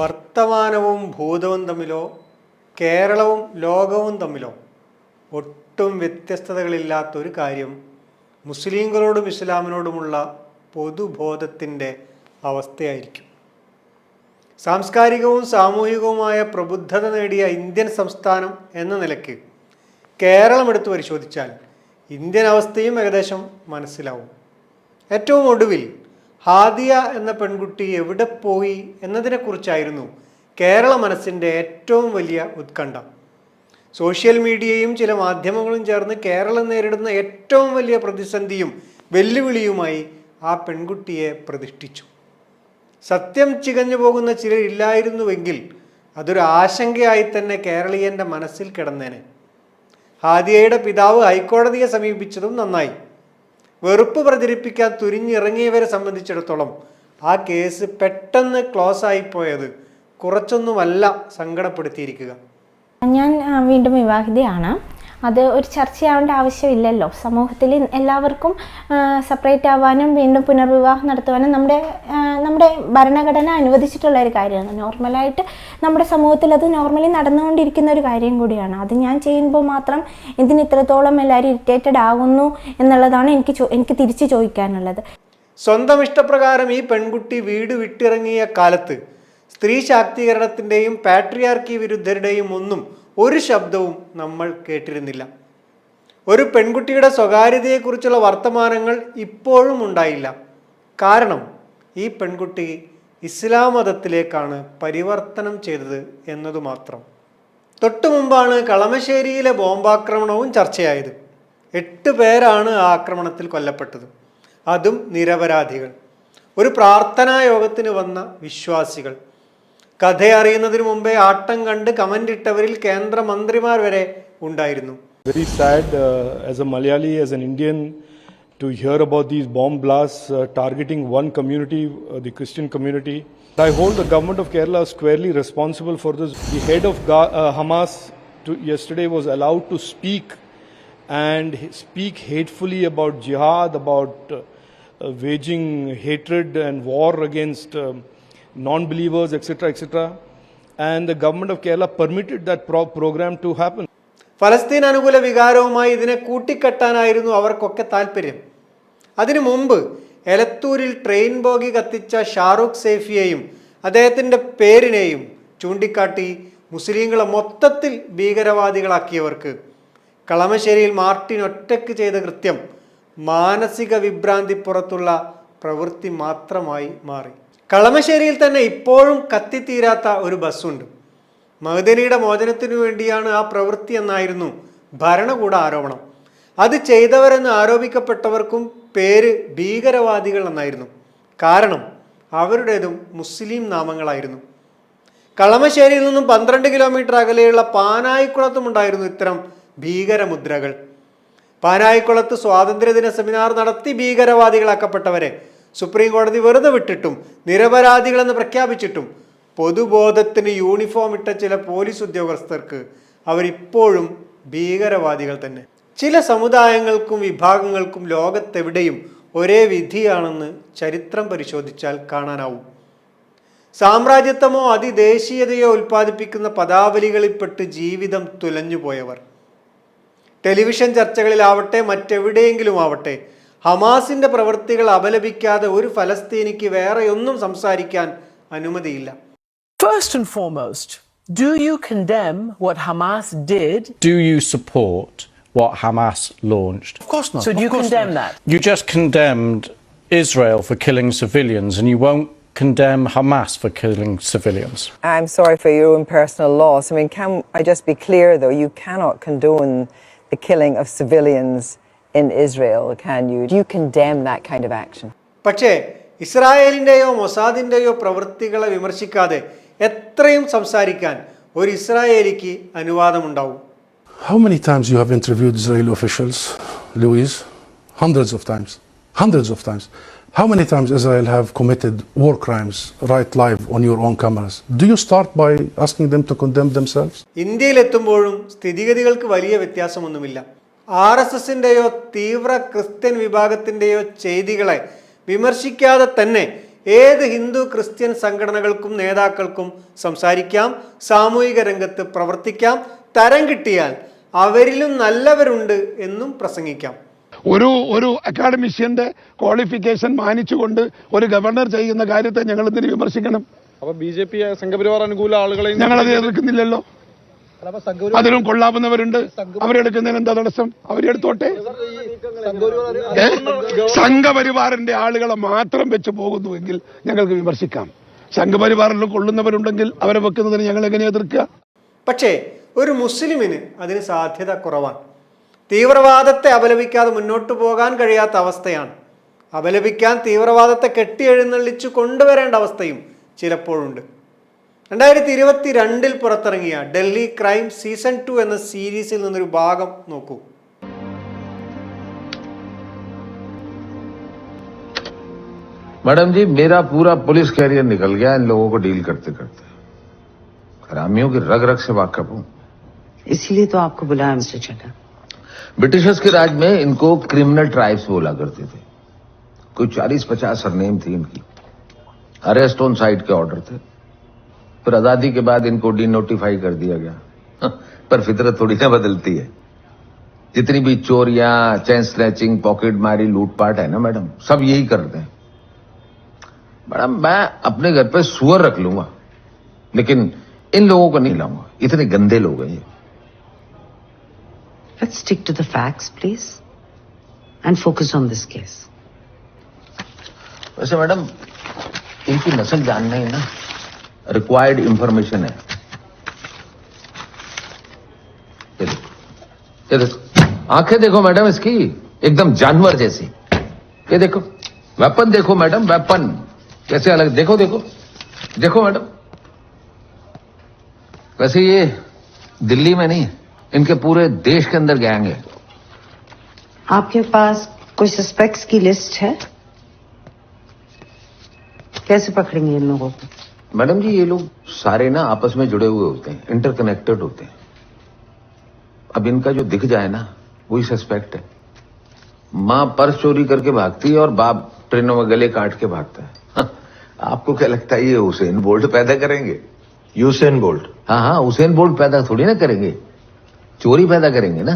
വർത്തമാനവും ഭൂതവും തമ്മിലോ കേരളവും ലോകവും തമ്മിലോ ഒട്ടും വ്യത്യസ്തതകളില്ലാത്തൊരു കാര്യം മുസ്ലിങ്ങളോടും ഇസ്ലാമിനോടുമുള്ള പൊതുബോധത്തിന്റെ അവസ്ഥയായിരിക്കും. സാംസ്കാരികവും സാമൂഹികവുമായ പ്രബുദ്ധത നേടിയ ഇന്ത്യൻ സംസ്ഥാനം എന്ന നിലയ്ക്ക് കേരളം എടുത്തു പരിശോധിച്ചാൽ ഇന്ത്യൻ അവസ്ഥയും ഏകദേശം മനസ്സിലാവും. ഏറ്റവും ഒടുവിൽ ഹാദിയ എന്ന പെൺകുട്ടി എവിടെ പോയി എന്നതിനെക്കുറിച്ചായിരുന്നു കേരള മനസ്സിന്റെ ഏറ്റവും വലിയ ഉത്കണ്ഠ. സോഷ്യൽ മീഡിയയും ചില മാധ്യമങ്ങളും ചേർന്ന് കേരളം നേരിടുന്ന ഏറ്റവും വലിയ പ്രതിസന്ധിയും വെല്ലുവിളിയുമായി ആ പെൺകുട്ടിയെ പ്രതിഷ്ഠിച്ചു. സത്യം ചികഞ്ഞു പോകുന്ന ചിലരില്ലായിരുന്നുവെങ്കിൽ അതൊരു ആശങ്കയായി തന്നെ കേരളീയന്റെ മനസ്സിൽ കിടന്നേനെ. ഹാദിയയുടെ പിതാവ് ഹൈക്കോടതിയെ സമീപിച്ചതും നന്നായി. വെറുപ്പ് പ്രചരിപ്പിക്കാൻ തുരിഞ്ഞിറങ്ങിയവരെ സംബന്ധിച്ചിടത്തോളം ആ കേസ് പെട്ടെന്ന് ക്ലോസ് ആയിപ്പോയത് കുറച്ചൊന്നുമല്ല സങ്കടപ്പെടുത്തിയിരിക്കുക. ഞാൻ വീണ്ടും വിവാഹിതയാണ്. അത് ഒരു ചർച്ചയാവേണ്ട ആവശ്യമില്ലല്ലോ. സമൂഹത്തിൽ എല്ലാവർക്കും സെപ്പറേറ്റ് ആവാനും വീണ്ടും പുനർവിവാഹം നടത്തുവാനും നമ്മുടെ നമ്മുടെ ഭരണഘടന അനുവദിച്ചിട്ടുള്ള ഒരു കാര്യമാണ്. നോർമലായിട്ട് നമ്മുടെ സമൂഹത്തിൽ അത് നോർമലി നടന്നുകൊണ്ടിരിക്കുന്ന ഒരു കാര്യം കൂടിയാണ്. അത് ഞാൻ ചെയ്യുമ്പോൾ മാത്രം ഇതിന് ഇത്രത്തോളം എല്ലാവരും ഇറിറ്റേറ്റഡ് ആകുന്നു എന്നുള്ളതാണ് എനിക്ക് എനിക്ക് തിരിച്ച് ചോദിക്കാനുള്ളത്. സ്വന്തം ഇഷ്ടപ്രകാരം ഈ പെൺകുട്ടി വീട് വിട്ടിറങ്ങിയ കാലത്ത് സ്ത്രീ ശാക്തീകരണത്തിന്റെയും പാട്രിയാർക്കി വിരുദ്ധരുടെയും ഒന്നും ഒരു ശബ്ദവും നമ്മൾ കേട്ടിരുന്നില്ല. ഒരു പെൺകുട്ടിയുടെ സ്വകാര്യതയെക്കുറിച്ചുള്ള വർത്തമാനങ്ങൾ ഇപ്പോഴും ഉണ്ടായില്ല. കാരണം ഈ പെൺകുട്ടി ഇസ്ലാം മതത്തിലേക്കാണ് പരിവർത്തനം ചെയ്തത് എന്നതു മാത്രം. തൊട്ടു മുമ്പാണ് കളമശ്ശേരിയിലെ ബോംബാക്രമണവും ചർച്ചയായത്. എട്ട് പേരാണ് ആ ആക്രമണത്തിൽ കൊല്ലപ്പെട്ടത്. അതും നിരപരാധികൾ. ഒരു പ്രാർത്ഥനാ യോഗത്തിന് വന്ന വിശ്വാസികൾ. കഥ അറിയുന്നതിന് മുമ്പേ ആട്ടം കണ്ട് കമന്റ് ഇട്ടവരിൽ കേന്ദ്രമന്ത്രിമാർ വരെ ഉണ്ടായിരുന്നു sad uh, as a Malayali, as an Indian, to hear about these bomb blasts uh, targeting one community, uh, the Christian community. I hold the government of Kerala squarely responsible for this. The head of Ga- uh, Hamas to, yesterday was allowed to speak and speak hatefully about jihad, about uh, uh, waging hatred and war against um, non believers, etc., etc. And the government of Kerala permitted that pro- program to happen. ഫലസ്തീൻ അനുകൂല വികാരവുമായി ഇതിനെ കൂട്ടിക്കെട്ടാനായിരുന്നു അവർക്കൊക്കെ താല്പര്യം അതിനു മുമ്പ് എലത്തൂരിൽ train bogie കത്തിച്ച ഷാറൂഖ് സേഫിയെയും അദ്ദേഹത്തിന്റെ പേരിനെയും ചൂണ്ടിക്കാട്ടി മുസ്ലിങ്ങളെ മൊത്തത്തിൽ ഭീകരവാദികളാക്കിയവർക്ക് കളമശ്ശേരിയിൽ മാർട്ടിൻ ഒറ്റയ്ക്ക് ചെയ്ത കൃത്യം മാനസിക വിഭ്രാന്തി പുറത്തുള്ള പ്രവൃത്തി മാത്രമായി മാറി കളമശ്ശേരിയിൽ തന്നെ ഇപ്പോഴും കത്തിത്തീരാത്ത ഒരു ബസ്സുണ്ട്. മഹദനിയുടെ മോചനത്തിനു വേണ്ടിയാണ് ആ പ്രവൃത്തി എന്നായിരുന്നു ഭരണകൂട ആരോപണം. അത് ചെയ്തവരെന്ന് ആരോപിക്കപ്പെട്ടവർക്കും പേര് ഭീകരവാദികൾ എന്നായിരുന്നു. കാരണം അവരുടേതും മുസ്ലിം നാമങ്ങളായിരുന്നു. കളമശ്ശേരിയിൽ നിന്നും പന്ത്രണ്ട് കിലോമീറ്റർ അകലെയുള്ള പാനായിക്കുളത്തും ഉണ്ടായിരുന്നു ഇത്തരം ഭീകരമുദ്രകൾ. പാനായിക്കുളത്ത് സ്വാതന്ത്ര്യദിന സെമിനാർ നടത്തി ഭീകരവാദികളാക്കപ്പെട്ടവരെ സുപ്രീം കോടതി വെറുതെ വിട്ടിട്ടും നിരപരാധികളെന്ന് പ്രഖ്യാപിച്ചിട്ടും പൊതുബോധത്തിന് യൂണിഫോം ഇട്ട ചില പോലീസ് ഉദ്യോഗസ്ഥർക്ക് അവരിപ്പോഴും ഭീകരവാദികൾ തന്നെ. ചില സമുദായങ്ങൾക്കും വിഭാഗങ്ങൾക്കും ലോകത്തെവിടെയും ഒരേ വിധിയാണെന്ന് ചരിത്രം പരിശോധിച്ചാൽ കാണാനാവും. സാമ്രാജ്യത്വമോ അതിദേശീയതയോ ഉൽപ്പാദിപ്പിക്കുന്ന പദാവലികളിൽപ്പെട്ട് ജീവിതം തുലഞ്ഞുപോയവർ. ടെലിവിഷൻ ചർച്ചകളിലാവട്ടെ മറ്റെവിടെയെങ്കിലും ആവട്ടെ ഹമാസിന്റെ പ്രവൃത്തികൾ അപലപിക്കാതെ ഒരു ഫലസ്തീനിക്ക് വേറെയൊന്നും സംസാരിക്കാൻ അനുമതിയില്ല First and foremost, do you condemn what Hamas did? Do you support what Hamas launched? Of course not. So do of you course condemn not. that? You just condemned Israel for killing civilians, and you won't condemn Hamas for killing civilians. I'm sorry for your own personal loss. I mean, can I just be clear though? You cannot condone the killing of civilians in Israel, can you? Do you condemn that kind of action? പക്ഷേ ഇസ്രായേലിന്റെയോ മൊസാദിന്റെയോ പ്രവൃത്തികളെ വിമർശിക്കാതെ എത്രയും സംസാരിക്കാൻ ഒരു ഇസ്രായേലിക്ക് അനുവാദമുണ്ടാവും How many times you have interviewed Israeli officials, Louis? Hundreds of times. Hundreds of times. How many times Israel have committed war crimes right live on your own cameras? Do you start by asking them to condemn themselves? ഇന്ത്യയിലെത്തുമ്പോഴും സ്ഥിതിഗതികൾക്ക് വലിയ വ്യത്യാസമൊന്നുമില്ല R S എസിന്റെയോ തീവ്ര Christian വിഭാഗത്തിന്റെയോ ചെയ്തികളെ വിമർശിക്കാതെ തന്നെ ഏത് Hindu Christian സംഘടനകൾക്കും നേതാക്കൾക്കും സംസാരിക്കാം സാമൂഹിക രംഗത്ത് പ്രവർത്തിക്കാം തരം കിട്ടിയാൽ അവരിലും നല്ലവരുണ്ട് എന്നും പ്രസംഗിക്കാം. ഒരു ഒരു അക്കാഡമിഷ്യന്റെ ക്വാളിഫിക്കേഷൻ മാനിച്ചുകൊണ്ട് ഒരു ഗവർണർ ചെയ്യുന്ന കാര്യത്തെ ഞങ്ങൾ ഇതിന് വിമർശിക്കണം? അപ്പൊ ബി ജെ പി സംഘപരിവാർ അനുകൂല ആളുകളെയും ഞങ്ങളത് എതിർക്കുന്നില്ലല്ലോ. അതിലും കൊള്ളാവുന്നവരുണ്ട്. അവരെടുക്കുന്നതിന് എന്താ തടസ്സം? അവരെടുത്തോട്ടെ? സംഘപരിവാറിന്റെ ആളുകളെ മാത്രം വെച്ച് പോകുന്നുവെങ്കിൽ ഞങ്ങൾക്ക് വിമർശിക്കാം. സംഘപരിവാറിൽ കൊള്ളുന്നവരുണ്ടെങ്കിൽ അവരെ വെക്കുന്നതിന് ഞങ്ങൾ എങ്ങനെ എതിർക്കുക? പക്ഷേ ഒരു മുസ്ലിമിന് അതിന് സാധ്യത കുറവാണ്. തീവ്രവാദത്തെ അപലപിക്കാതെ മുന്നോട്ട് പോകാൻ കഴിയാത്ത അവസ്ഥയാണ്. അപലപിക്കാൻ തീവ്രവാദത്തെ കെട്ടിയെഴുന്നള്ളിച്ചു കൊണ്ടുവരേണ്ട അവസ്ഥയും ചിലപ്പോഴുണ്ട്. രണ്ടായിരത്തി ഇരുപത്തി രണ്ടിൽ പുറത്തിറങ്ങിയ ഡൽഹി ക്രൈം സീസൺ ടു എന്ന സീരീസിൽ നിന്നൊരു ഭാഗം നോക്കൂ मैडम जी मेरा पूरा पुलिस कैरियर निकल गया इन लोगों को डील करते करते हरामियों की रग रग से वाकफ हूं इसीलिए तो आपको बुलाया मिस्टर चड्डा ब्रिटिशर्स के राज में इनको क्रिमिनल ट्राइब्स बोला करते थे कोई चालीस पचास सरनेम थी इनकी अरेस्ट ऑन साइट के ऑर्डर थे फिर आज़ादी के बाद इनको डी नोटिफाई कर दिया गया। पर फितरत थोड़ी ना बदलती है। जितनी भी चोरियाँ चैन स्नैचिंग पॉकेट मारी लूटपाट है ना मैडम सब यही करते हैं। मैडम मैं अपने घर पे सुअर रख लूँगा लेकिन इन लोगों को नहीं लाऊँगा। इतने गंदे लोग हैं ये। Let's stick to the facts, please, and focus on this case. वैसे मैडम इनकी नस्ल जानना ही ना। रिक्वायर्ड इंफॉर्मेशन है। ये देखो देखो। आँखें देखो मैडम इसकी, एकदम जानवर जैसी। ये देखो, वेपन देखो मैडम, वेपन। कैसे अलग, देखो देखो। देखो मैडम। वैसे ये दिल्ली में नहीं, इनके पूरे देश के अंदर गैंग है। आपके पास कोई सस्पेक्ट्स की लिस्ट है? कैसे पकड़ेंगे इन लोगों को? मैडम जी ये लोग सारे ना आपस में जुड़े हुए होते हैं इंटरकनेक्टेड होते हैं। अब इनका जो दिख जाए ना वही सस्पेक्ट है। माँ पर्स चोरी करके भागती है और बाप ट्रेनों में गले काट के भागता है। हाँ, आपको क्या लगता है ये हुसैन बोल्ट पैदा करेंगे? यूसेन बोल्ट हाँ हाँ हुसैन बोल्ट पैदा थोड़ी ना करेंगे। चोरी पैदा करेंगे ना।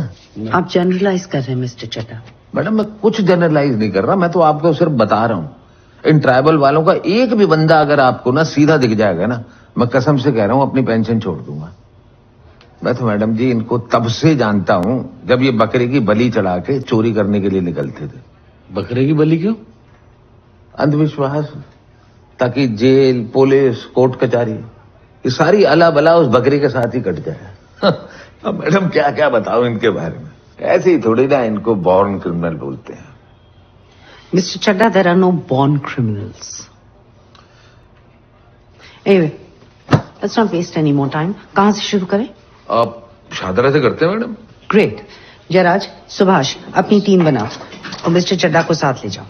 आप जनरलाइज कर रहे हैं मिस्टर चड्डा मैडम मैं कुछ जनरलाइज नहीं कर रहा मैं तो आपको सिर्फ़ बता रहा हूँ। इन ट्राइबल वालों का एक भी बंदा अगर आपको ना सीधा दिख जाएगा ना मैं कसम से कह रहा हूँ अपनी पेंशन छोड़ दूँगा। मैं तो मैडम जी इनको तब से जानता हूँ जब ये बकरे की बलि चढ़ा के चोरी करने के लिए निकलते थे। बकरे की बलि क्यों? अंधविश्वास ताकि जेल पुलिस कोर्ट कचहरी ये सारी अला बला उस बकरी के साथ ही कट जाए। अब मैडम क्या क्या बताऊँ इनके बारे में? ऐसे ही थोड़ी ना इनको बॉर्न क्रिमिनल बोलते हैं। Mister Chadda there are no born criminals anyway let's not waste any more time कहाँ से शुरू करें? आप शादरा से करते हैं मैडम? ग्रेट जयराज सुभाष अपनी टीम बनाओ और मिस्टर चड्डा को साथ ले जाओ।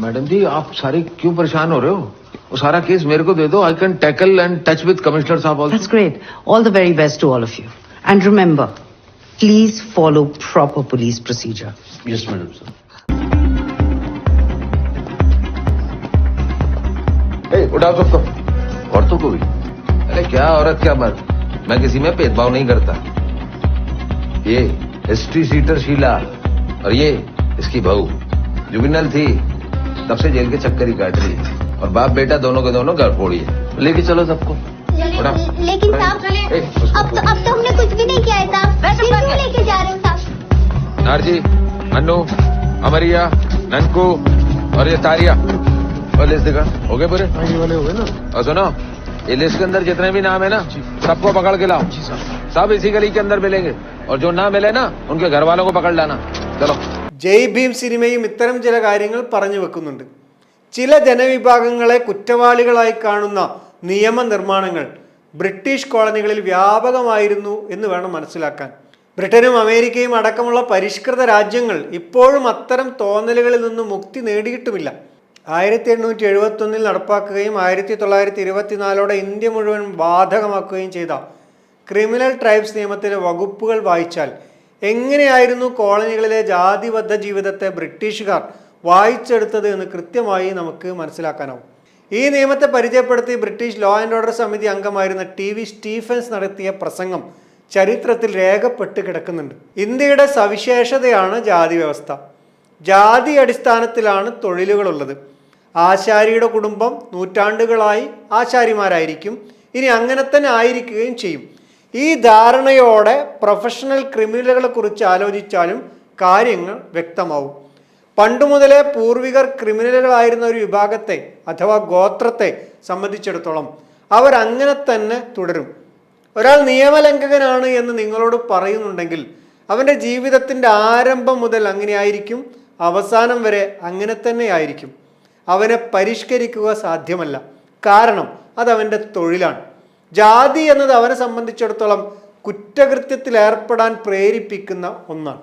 मैडम जी आप सारी क्यों परेशान हो रहे हो? वो सारा केस मेरे को दे दो। I can tackle and touch with commissioner साहब That's also great. All the very best to all of you. And remember, please follow proper police procedure. Yes madam sir उठाओ सबको औरतों को भी। अरे क्या औरत क्या मर्द। मैं किसी में भेदभाव नहीं करता। ये हिस्ट्री सीटर शीला और ये इसकी बहू। जुबिनल थी। तब से जेल के चक्कर ही काट रही है। और बाप बेटा दोनों के दोनों घर फोड़ी है लेके चलो सबको। लेकिन साहब अब तो अब तो हमने कुछ भी नहीं किया है साहब। लेके जा रहे हो साहब। नारजी अनु अमरिया ननकू और ये तारिया। और लिस्ट दिखा हो गए पूरे वाले हो गए ना और सुनो ये लिस्ट के अंदर जितने भी नाम है ना सबको पकड़ के लाओ सब इसी गली के अंदर मिलेंगे और जो ना मिले ना उनके घर वालों को पकड़ लाना चलो ജയ് ഭീം സിനിമയും ഇത്തരം ചില കാര്യങ്ങൾ പറഞ്ഞു വെക്കുന്നുണ്ട് ചില ജനവിഭാഗങ്ങളെ കുറ്റവാളികളായി കാണുന്ന നിയമനിർമ്മാണങ്ങൾ ബ്രിട്ടീഷ് കോളനികളിൽ വ്യാപകമായിരുന്നു എന്ന് വേണം മനസ്സിലാക്കാൻ ബ്രിട്ടനും അമേരിക്കയും അടക്കമുള്ള പരിഷ്കൃത രാജ്യങ്ങൾ ഇപ്പോഴും അത്തരം തോന്നലുകളിൽ നിന്ന് മുക്തി നേടിയിട്ടുമില്ല ആയിരത്തി എണ്ണൂറ്റി എഴുപത്തൊന്നിൽ നടപ്പാക്കുകയും ആയിരത്തി തൊള്ളായിരത്തി ഇരുപത്തിനാലോടെ ഇന്ത്യ മുഴുവൻ ബാധകമാക്കുകയും ചെയ്ത ക്രിമിനൽ ട്രൈബ്സ് നിയമത്തിലെ വകുപ്പുകൾ വായിച്ചാൽ എങ്ങനെയായിരുന്നു കോളനികളിലെ ജാതിബദ്ധ ജീവിതത്തെ ബ്രിട്ടീഷുകാർ വായിച്ചെടുത്തത് എന്ന് കൃത്യമായി നമുക്ക് മനസ്സിലാക്കാനാവും. ഈ നിയമത്തെ പരിചയപ്പെടുത്തി ബ്രിട്ടീഷ് ലോ ആൻഡ് ഓർഡർ സമിതി അംഗമായിരുന്ന ടി വി സ്റ്റീഫൻസ് നടത്തിയ പ്രസംഗം ചരിത്രത്തിൽ രേഖപ്പെട്ട് കിടക്കുന്നുണ്ട്. ഇന്ത്യയുടെ സവിശേഷതയാണ് ജാതി വ്യവസ്ഥ ജാതി അടിസ്ഥാനത്തിലാണ് തൊഴിലുകളുള്ളത്. ആശാരിയുടെ കുടുംബം നൂറ്റാണ്ടുകളായി ആശാരിമാരായിരിക്കും. ഇനി അങ്ങനെ തന്നെ ആയിരിക്കുകയും ചെയ്യും. ഈ ധാരണയോടെ പ്രൊഫഷണൽ ക്രിമിനലുകളെ കുറിച്ച് ആലോചിച്ചാലും കാര്യങ്ങൾ വ്യക്തമാവും. പണ്ടു മുതലേ പൂർവികർ ക്രിമിനലുകളായിരുന്ന ഒരു വിഭാഗത്തെ അഥവാ ഗോത്രത്തെ സംബന്ധിച്ചിടത്തോളം അവർ അങ്ങനെ തന്നെ തുടരും. ഒരാൾ നിയമലംഘകനാണ് എന്ന് നിങ്ങളോട് പറയുന്നുണ്ടെങ്കിൽ അവന്റെ ജീവിതത്തിന്റെ ആരംഭം മുതൽ അങ്ങനെയായിരിക്കും. അവസാനം വരെ അങ്ങനെ തന്നെ ആയിരിക്കും അവനെ പരിഷ്കരിക്കുക സാധ്യമല്ല. കാരണം അതവന്റെ തൊഴിലാണ്. ജാതി എന്നത് അവനെ സംബന്ധിച്ചിടത്തോളം കുറ്റകൃത്യത്തിൽ ഏർപ്പെടാൻ പ്രേരിപ്പിക്കുന്ന ഒന്നാണ്.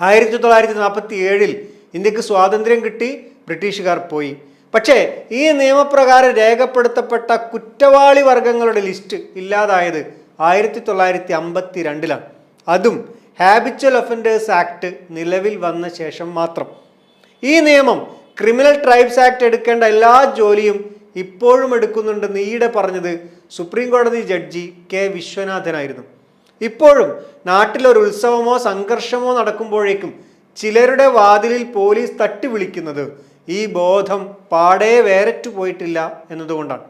ആയിരത്തി തൊള്ളായിരത്തി നാൽപ്പത്തി ഏഴിൽ ഇന്ത്യയ്ക്ക് സ്വാതന്ത്ര്യം കിട്ടി ബ്രിട്ടീഷുകാർ പോയി. പക്ഷേ ഈ നിയമപ്രകാരം രേഖപ്പെടുത്തപ്പെട്ട കുറ്റവാളി വർഗങ്ങളുടെ ലിസ്റ്റ് ഇല്ലാതായത് ആയിരത്തി തൊള്ളായിരത്തി അമ്പത്തി രണ്ടിലാണ് അതും ഹാബിച്വൽ ഒഫൻഡേഴ്സ് ആക്ട് നിലവിൽ വന്ന ശേഷം മാത്രം. ഈ നിയമം ക്രിമിനൽ ട്രൈബ്സ് ആക്ട് എടുക്കേണ്ട എല്ലാ ജോലിയും ഇപ്പോഴും എടുക്കുന്നുണ്ടെന്ന് ഈയിടെ പറഞ്ഞത് സുപ്രീം കോടതി ജഡ്ജി കെ വിശ്വനാഥനായിരുന്നു. ഇപ്പോഴും നാട്ടിലൊരു ഉത്സവമോ സംഘർഷമോ നടക്കുമ്പോഴേക്കും ചിലരുടെ വാതിലിൽ പോലീസ് തട്ടി വിളിക്കുന്നത് ഈ ബോധം പാടെ വേരറ്റു പോയിട്ടില്ല എന്നതുകൊണ്ടാണ്.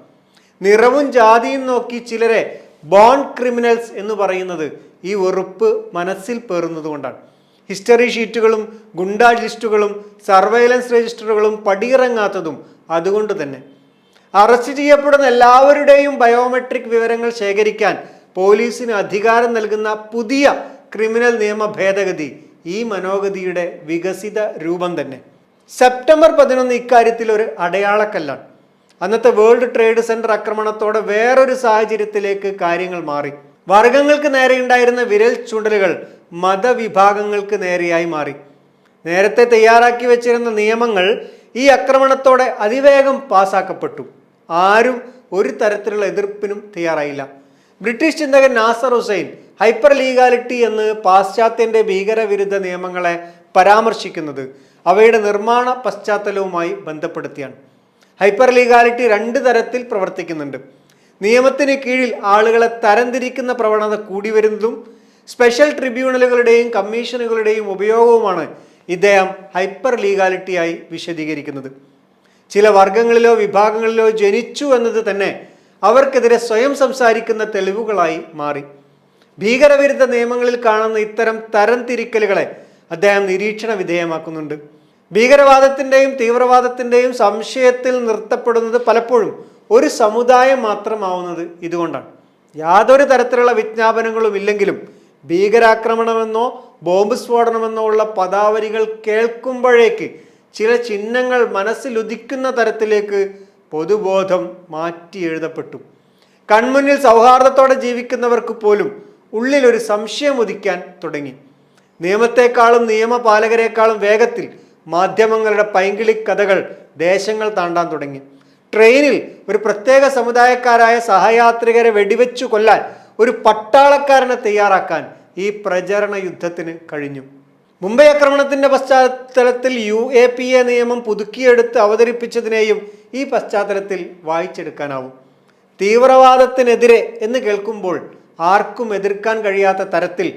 നിറവും ജാതിയും നോക്കി ചിലരെ ബോൺ ക്രിമിനൽസ് എന്ന് പറയുന്നത് ഈ വെറുപ്പ് മനസ്സിൽ പേറുന്നത് കൊണ്ടാണ്. ഹിസ്റ്ററി ഷീറ്റുകളും ഗുണ്ടാ ലിസ്റ്റുകളും സർവൈലൻസ് രജിസ്റ്ററുകളും പടിയിറങ്ങാത്തതും അതുകൊണ്ട് തന്നെ. അറസ്റ്റ് ചെയ്യപ്പെടുന്ന എല്ലാവരുടെയും ബയോമെട്രിക് വിവരങ്ങൾ ശേഖരിക്കാൻ പോലീസിന് അധികാരം നൽകുന്ന പുതിയ ക്രിമിനൽ നിയമ ഭേദഗതി ഈ മനോഗതിയുടെ വികസിത രൂപം തന്നെ. സെപ്റ്റംബർ പതിനൊന്ന് ഇക്കാര്യത്തിൽ ഒരു അടയാളക്കല്ലാണ്. അന്നത്തെ വേൾഡ് ട്രേഡ് സെന്റർ ആക്രമണത്തോടെ വേറൊരു സാഹചര്യത്തിലേക്ക് കാര്യങ്ങൾ മാറി. വർഗങ്ങൾക്ക് നേരെയുണ്ടായിരുന്ന വിരൽ ചൂണ്ടലുകൾ മതവിഭാഗങ്ങൾക്ക് നേരെയായി മാറി. നേരത്തെ തയ്യാറാക്കി വെച്ചിരുന്ന നിയമങ്ങൾ ഈ ആക്രമണത്തോടെ അതിവേഗം പാസാക്കപ്പെട്ടു. ആരും ഒരു തരത്തിലുള്ള എതിർപ്പിനും തയ്യാറായില്ല. ബ്രിട്ടീഷ് ചിന്തകൻ നാസർ ഹുസൈൻ ഹൈപ്പർ ലീഗാലിറ്റി എന്ന് പാശ്ചാത്യന്റെ ഭീകരവിരുദ്ധ നിയമങ്ങളെ പരാമർശിക്കുന്നത് അവയുടെ നിർമ്മാണ പശ്ചാത്തലവുമായി ബന്ധപ്പെടുത്തിയാണ്. ഹൈപ്പർ ലീഗാലിറ്റി രണ്ട് തരത്തിൽ പ്രവർത്തിക്കുന്നുണ്ട്. നിയമത്തിന് കീഴിൽ ആളുകളെ തരംതിരിക്കുന്ന പ്രവണത കൂടി വരുന്നതും സ്പെഷ്യൽ ട്രിബ്യൂണലുകളുടെയും കമ്മീഷനുകളുടെയും ഉപയോഗവുമാണ് ഇദ്ദേഹം ഹൈപ്പർ ലീഗാലിറ്റിയായി വിശദീകരിക്കുന്നത്. ചില വർഗങ്ങളിലോ വിഭാഗങ്ങളിലോ ജനിച്ചു എന്നത് തന്നെ അവർക്കെതിരെ സ്വയം സംസാരിക്കുന്ന തെളിവുകളായി മാറി. ഭീകരവിരുദ്ധ നിയമങ്ങളിൽ കാണുന്ന ഇത്തരം തരംതിരിക്കലുകളെ അദ്ദേഹം നിരീക്ഷണ വിധേയമാക്കുന്നുണ്ട്. ഭീകരവാദത്തിന്റെയും തീവ്രവാദത്തിന്റെയും സംശയത്തിൽ നിർത്തപ്പെടുന്നത് പലപ്പോഴും ഒരു സമുദായം മാത്രമാവുന്നത് ഇതുകൊണ്ടാണ്. യാതൊരു തരത്തിലുള്ള വിജ്ഞാപനങ്ങളും ഇല്ലെങ്കിലും ഭീകരാക്രമണമെന്നോ ബോംബ് സ്ഫോടനമെന്നോ ഉള്ള പദാവലികൾ കേൾക്കുമ്പോഴേക്ക് ചില ചിഹ്നങ്ങൾ മനസ്സിലുദിക്കുന്ന തരത്തിലേക്ക് പൊതുബോധം മാറ്റി എഴുതപ്പെട്ടു. കൺമുന്നിൽ സൗഹാർദ്ദത്തോടെ ജീവിക്കുന്നവർക്ക് പോലും ഉള്ളിൽ ഒരു സംശയം ഉദിക്കാൻ തുടങ്ങി. നിയമത്തെക്കാളും നിയമപാലകരെക്കാളും വേഗത്തിൽ മാധ്യമങ്ങളുടെ പൈങ്കിളി കഥകൾ ദേശങ്ങൾ താണ്ടാൻ തുടങ്ങി. ട്രെയിനിൽ ഒരു പ്രത്യേക സമുദായക്കാരായ സഹയാത്രികരെ വെടിവെച്ചു കൊല്ലാൻ ഒരു പട്ടാളക്കാരനെ തയ്യാറാക്കാൻ ഈ പ്രചരണ യുദ്ധത്തിന് കഴിഞ്ഞു. മുംബൈ ആക്രമണത്തിന്റെ പശ്ചാത്തലത്തിൽ യു എ പി എ നിയമം പുതുക്കിയെടുത്ത് അവതരിപ്പിച്ചതിനെയും ഈ പശ്ചാത്തലത്തിൽ വായിച്ചെടുക്കാനാവും. തീവ്രവാദത്തിനെതിരെ എന്ന് കേൾക്കുമ്പോൾ ആർക്കും എതിർക്കാൻ കഴിയാത്ത തരത്തിൽ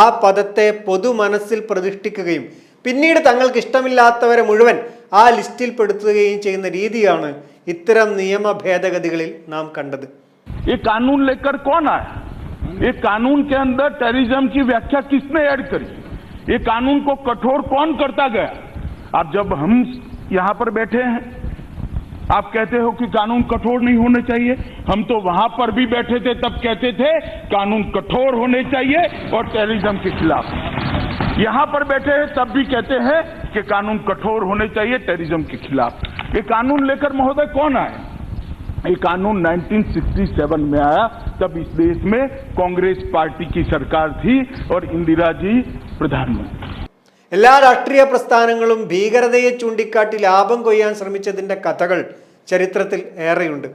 ആ പദത്തെ പൊതുമനസ്സിൽ പ്രതിഷ്ഠിക്കുകയും പിന്നീട് തങ്ങൾക്ക് ഇഷ്ടമില്ലാത്തവരെ മുഴുവൻ ആ ലിസ്റ്റിൽ പെടുത്തുകയും ചെയ്യുന്ന രീതിയാണ് ഇത്തരം നിയമ ഭേദഗതികളിൽ നാം കണ്ടത് ये कानून लेकर कौन आया ये कानून के अंदर टेररिज्म की व्याख्या किसने ऐड करी ये कानून को कठोर कौन करता गया अब जब हम यहां पर बैठे हैं आप कहते हो कि कानून कठोर नहीं होने चाहिए हम तो वहां पर भी बैठे थे तब कहते थे कानून कठोर होने चाहिए और टेररिज्म के खिलाफ यहां पर बैठे हैं तब भी कहते हैं कि कानून कठोर होने चाहिए टेररिज्म के खिलाफ ये कानून लेकर महोदय कौन आए ये कानून 1967 में आया तब इस देश में कांग्रेस पार्टी की सरकार थी और इंदिरा जी प्रधानमंत्री എല്ലാ രാഷ്ട്രീയ പ്രസ്ഥാനങ്ങളും ഭീകരതയെ ചൂണ്ടിക്കാട്ടി ലാഭം കൊയ്യാൻ ശ്രമിച്ചതിൻ്റെ കഥകൾ ചരിത്രത്തിൽ ഏറെയുണ്ട്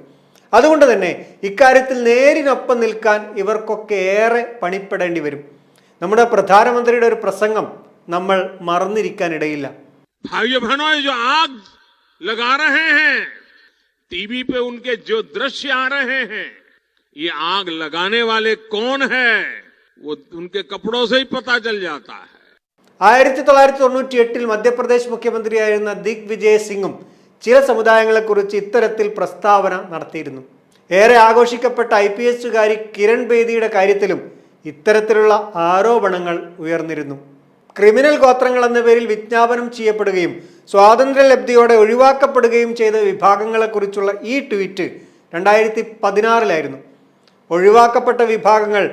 അതുകൊണ്ട് തന്നെ ഇക്കാര്യത്തിൽ നേരിനൊപ്പം നിൽക്കാൻ ഇവർക്കൊക്കെ ഏറെ പണിപ്പെടേണ്ടി വരും നമ്മുടെ പ്രധാനമന്ത്രിയുടെ ഒരു പ്രസംഗം നമ്മൾ മറന്നിരിക്കാനിടയില്ല भाइयों बहनों ये जो आग लगा रहे हैं टीवी पे उनके जो दृश्य आ रहे हैं ये आग लगाने वाले कौन है वो उनके कपड़ों से ही पता चल जाता है ആയിരത്തി തൊള്ളായിരത്തി തൊണ്ണൂറ്റി എട്ടിൽ മധ്യപ്രദേശ് മുഖ്യമന്ത്രിയായിരുന്ന ദിഗ് വിജയ് സിംഗും ചില സമുദായങ്ങളെക്കുറിച്ച് ഇത്തരത്തിൽ പ്രസ്താവന നടത്തിയിരുന്നു ഏറെ ആഘോഷിക്കപ്പെട്ട ഐ പി എസുകാരി കിരൺ ബേദിയുടെ കാര്യത്തിലും ഇത്തരത്തിലുള്ള ആരോപണങ്ങൾ ഉയർന്നിരുന്നു ക്രിമിനൽ ഗോത്രങ്ങൾ എന്ന പേരിൽ വിജ്ഞാപനം ചെയ്യപ്പെടുകയും സ്വാതന്ത്ര്യലബ്ധിയോടെ ഒഴിവാക്കപ്പെടുകയും ചെയ്ത വിഭാഗങ്ങളെക്കുറിച്ചുള്ള ഈ ട്വീറ്റ് രണ്ടായിരത്തി പതിനാറിലായിരുന്നു ഒഴിവാക്കപ്പെട്ട വിഭാഗങ്ങൾ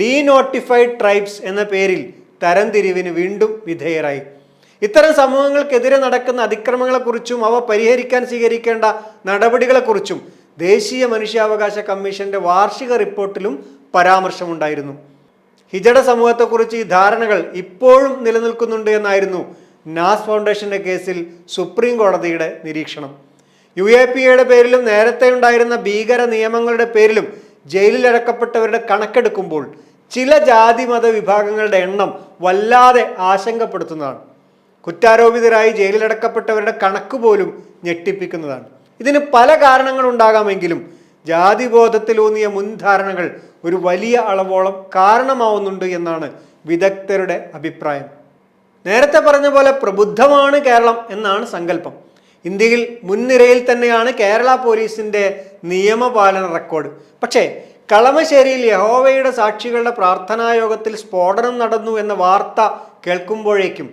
ഡീനോട്ടിഫൈഡ് ട്രൈബ്സ് എന്ന പേരിൽ തരംതിരിവിന് വീണ്ടും വിധേയരായി. ഇത്തരം സമൂഹങ്ങൾക്കെതിരെ നടക്കുന്ന അതിക്രമങ്ങളെക്കുറിച്ചും അവ പരിഹരിക്കാൻ സ്വീകരിക്കേണ്ട നടപടികളെക്കുറിച്ചും ദേശീയ മനുഷ്യാവകാശ കമ്മീഷന്റെ വാർഷിക റിപ്പോർട്ടിലും പരാമർശമുണ്ടായിരുന്നു. ഹിജഡ സമൂഹത്തെക്കുറിച്ച് ഈ ധാരണകൾ ഇപ്പോഴും നിലനിൽക്കുന്നുണ്ട് എന്നായിരുന്നു നാസ് ഫൗണ്ടേഷന്റെ കേസിൽ സുപ്രീം കോടതിയുടെ നിരീക്ഷണം. യു എ പി എയുടെ പേരിലും നേരത്തെ ഉണ്ടായിരുന്ന ഭീകര നിയമങ്ങളുടെ പേരിലും ജയിലിലടക്കപ്പെട്ടവരുടെ കണക്കെടുക്കുമ്പോൾ ചില ജാതി മത വിഭാഗങ്ങളുടെ എണ്ണം വല്ലാതെ ആശങ്കപ്പെടുത്തുന്നതാണ്. കുറ്റാരോപിതരായി ജയിലിലടക്കപ്പെട്ടവരുടെ കണക്ക് പോലും ഞെട്ടിപ്പിക്കുന്നതാണ്. ഇതിന് പല കാരണങ്ങളുണ്ടാകാമെങ്കിലും ജാതിബോധത്തിലൂന്നിയ മുൻധാരണകൾ ഒരു വലിയ അളവോളം കാരണമാവുന്നുണ്ട് എന്നാണ് വിദഗ്ധരുടെ അഭിപ്രായം. നേരത്തെ പറഞ്ഞ പോലെ പ്രബുദ്ധമാണ് കേരളം എന്നാണ് സങ്കല്പം. ഇന്ത്യയിൽ മുൻനിരയിൽ തന്നെയാണ് കേരള പോലീസിന്റെ നിയമപാലന റെക്കോർഡ്. പക്ഷേ കളമശ്ശേരിയിൽ യഹോവയുടെ സാക്ഷികളുടെ പ്രാർത്ഥനായോഗത്തിൽ സ്ഫോടനം നടന്നു എന്ന വാർത്ത കേൾക്കുമ്പോഴേക്കും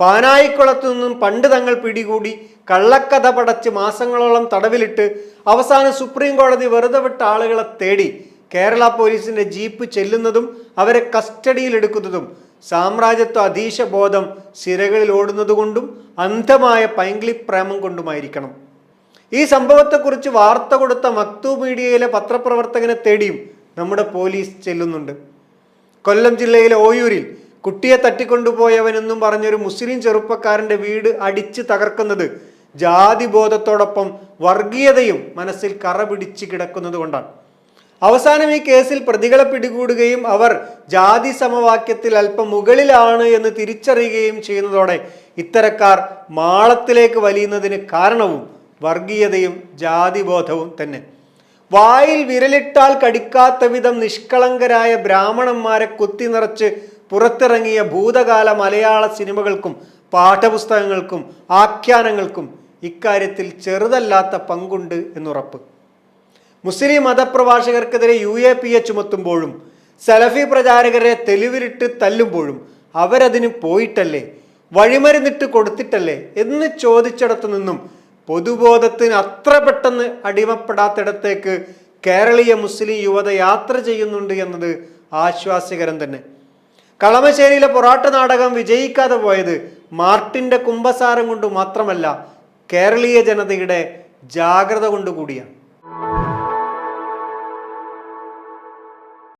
പാനായിക്കുളത്തു നിന്നും പണ്ട് തങ്ങൾ പിടികൂടി കള്ളക്കഥ പടച്ച് മാസങ്ങളോളം തടവിലിട്ട് അവസാനം സുപ്രീം കോടതി വെറുതെ വിട്ട ആളുകളെ തേടി കേരള പോലീസിന്റെ ജീപ്പ് ചെല്ലുന്നതും അവരെ കസ്റ്റഡിയിലെടുക്കുന്നതും സാമ്രാജ്യത്വ അധീശ ബോധം സിരകളിൽ ഓടുന്നതുകൊണ്ടും അന്ധമായ പൈങ്കിളി പ്രേമം കൊണ്ടുമായിരിക്കണം. ഈ സംഭവത്തെക്കുറിച്ച് വാർത്ത കൊടുത്ത മക്തു മീഡിയയിലെ പത്രപ്രവർത്തകനെ തേടിയും നമ്മുടെ പോലീസ് ചെല്ലുന്നുണ്ട്. കൊല്ലം ജില്ലയിലെ ഓയൂരിൽ കുട്ടിയെ തട്ടിക്കൊണ്ടുപോയവനെന്നും പറഞ്ഞൊരു മുസ്ലിം ചെറുപ്പക്കാരന്റെ വീട് അടിച്ച് തകർക്കുന്നത് ജാതിബോധത്തോടൊപ്പം വർഗീയതയും മനസ്സിൽ കറ പിടിച്ച് കിടക്കുന്നത് കൊണ്ടാണ് അവസാനം ഈ കേസിൽ പ്രതികളെ പിടികൂടുകയും അവർ ജാതി സമവാക്യത്തിൽ അല്പം മുകളിലാണ് എന്ന് തിരിച്ചറിയുകയും ചെയ്യുന്നതോടെ ഇത്തരക്കാർ മാളത്തിലേക്ക് വലിയുന്നതിന് കാരണവും വർഗീയതയും ജാതിബോധവും തന്നെ. വായിൽ വിരലിട്ടാൽ കടിക്കാത്ത വിധം നിഷ്കളങ്കരായ ബ്രാഹ്മണന്മാരെ കുത്തി നിറച്ച് പുറത്തിറങ്ങിയ ഭൂതകാല മലയാള സിനിമകൾക്കും പാഠപുസ്തകങ്ങൾക്കും ആഖ്യാനങ്ങൾക്കും ഇക്കാര്യത്തിൽ ചെറുതല്ലാത്ത പങ്കുണ്ട് എന്നുറപ്പ്. മുസ്ലിം മതപ്രഭാഷകർക്കെതിരെ യു എ പി എ ചുമത്തുമ്പോഴും സലഫി പ്രചാരകരെ തെളിവിലിട്ട് തല്ലുമ്പോഴും അവരതിന് പോയിട്ടല്ലേ? വഴിമരുന്നിട്ട് കൊടുത്തിട്ടല്ലേ? എന്ന് ചോദിച്ചിടത്തു നിന്നും പൊതുബോധത്തിന് അത്ര പെട്ടെന്ന് അടിമപ്പെടാത്തിടത്തേക്ക് കേരളീയ മുസ്ലിം യുവത യാത്ര ചെയ്യുന്നുണ്ട് എന്നത് ആശ്വാസ്യകരം തന്നെ. കളമശ്ശേരിയിലെ പൊറാട്ട നാടകം വിജയിക്കാതെ പോയത് മാർട്ടിന്റെ കുംഭസാരം കൊണ്ട് മാത്രമല്ല കേരളീയ ജനതയുടെ ജാഗ്രത കൊണ്ടുകൂടിയാണ്.